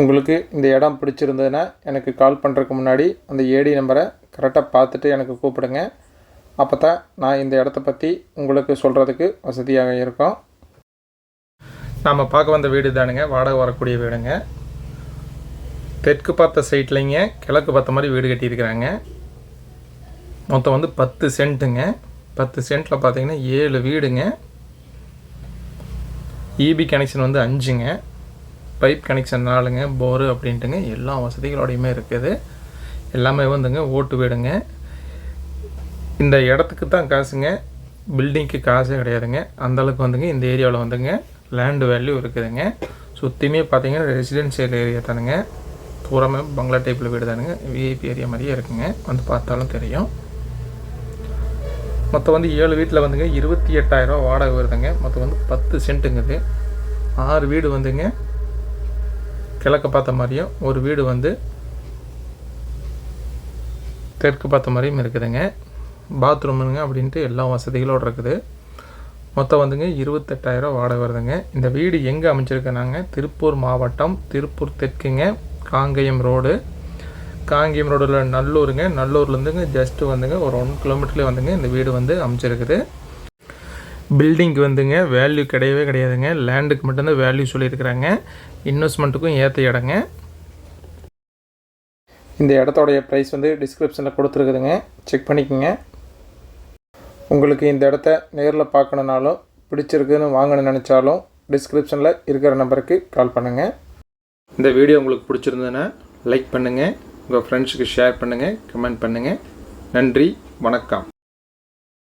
உங்களுக்கு இந்த இடம் பிடிச்சிருந்ததுன்னா எனக்கு கால் பண்ணுறதுக்கு முன்னாடி அந்த ஏடி நம்பரை கரெக்டாக பார்த்துட்டு எனக்கு கூப்பிடுங்க. அப்போ தான் நான் இந்த இடத்த பற்றி உங்களுக்கு சொல்கிறதுக்கு வசதியாக இருக்கும். நாம் பார்க்க வந்த வீடு தானுங்க வாடகை வரக்கூடிய வீடுங்க. தெற்கு பார்த்த சைட்லைங்க கிழக்கு பார்த்த மாதிரி வீடு கட்டியிருக்கிறாங்க. மொத்தம் வந்து பத்து சென்ட்டுங்க. பத்து சென்ட்டில் பார்த்தீங்கன்னா ஏழு வீடுங்க. இபி கனெக்ஷன் வந்து அஞ்சுங்க. பைப் கனெக்ஷன்னாலுங்க போரு அப்படின்ட்டுங்க எல்லா வசதிகளோடையுமே இருக்குது. எல்லாமே வந்துங்க ஓட்டு வீடுங்க. இந்த இடத்துக்கு தான் காசுங்க. பில்டிங்க்கு காசே கிடையாதுங்க. அந்தளவுக்கு வந்துங்க இந்த ஏரியாவில் வந்துங்க லேண்டு வேல்யூ இருக்குதுங்க. சுற்றியுமே பார்த்தீங்கன்னா ரெசிடென்ஷியல் ஏரியா தானுங்க. பூராமே பங்களா டைப்பில் வீடு தானுங்க. விஐபி ஏரியா மாதிரியே இருக்குங்க. வந்து பார்த்தாலும் தெரியும். மொத்தம் வந்து ஏழு வீட்டில் வந்துங்க இருபத்தி எட்டாயிரம் வாடகை வருதுங்க. மொத்தம் வந்து பத்து சென்ட்டுங்குது ஆறு வீடு வந்துங்க. கிழக்கு பார்த்த மாதிரியும் ஒரு வீடு வந்து தெற்கு பார்த்த மாதிரியும் இருக்குதுங்க. பாத்ரூமுங்க அப்படின்ட்டு எல்லா வசதிகளோடு இருக்குது. மொத்தம் வந்துங்க இருபத்தெட்டாயிரம் வாடகை வருதுங்க. இந்த வீடு எங்கே அமைச்சிருக்கனாங்க திருப்பூர் மாவட்டம் திருப்பூர் தெற்குங்க. காங்கேயம் ரோடு. காங்கேயம் ரோடில் நல்லூருங்க. நல்லூர்லேருந்துங்க ஜஸ்ட்டு வந்துங்க ஒரு ஒன் கிலோமீட்டர்லேயே வந்துங்க இந்த வீடு வந்து அமைச்சிருக்குது பில்டிங்க்கு வந்துங்க. வேல்யூ கிடையவே கிடையாதுங்க. லேண்டுக்கு மட்டும்தான் வேல்யூ சொல்லியிருக்கிறாங்க. இன்வெஸ்ட்மெண்ட்டுக்கும் ஏற்ற இடங்க. இந்த இடத்தோடைய ப்ரைஸ் வந்து டிஸ்கிரிப்ஷனில் கொடுத்துருக்குதுங்க. செக் பண்ணிக்கோங்க. உங்களுக்கு இந்த இடத்த நேரில் பார்க்கணுனாலும் பிடிச்சிருக்குன்னு வாங்கணும்னு நினச்சாலும் டிஸ்கிரிப்ஷனில் இருக்கிற நம்பருக்கு கால் பண்ணுங்கள் இந்த வீடியோ உங்களுக்கு பிடிச்சிருந்ததுன்னா லைக் பண்ணுங்கள் உங்கள் ஃப்ரெண்ட்ஸுக்கு ஷேர் பண்ணுங்கள் கமெண்ட் பண்ணுங்கள் நன்றி. வணக்கம்.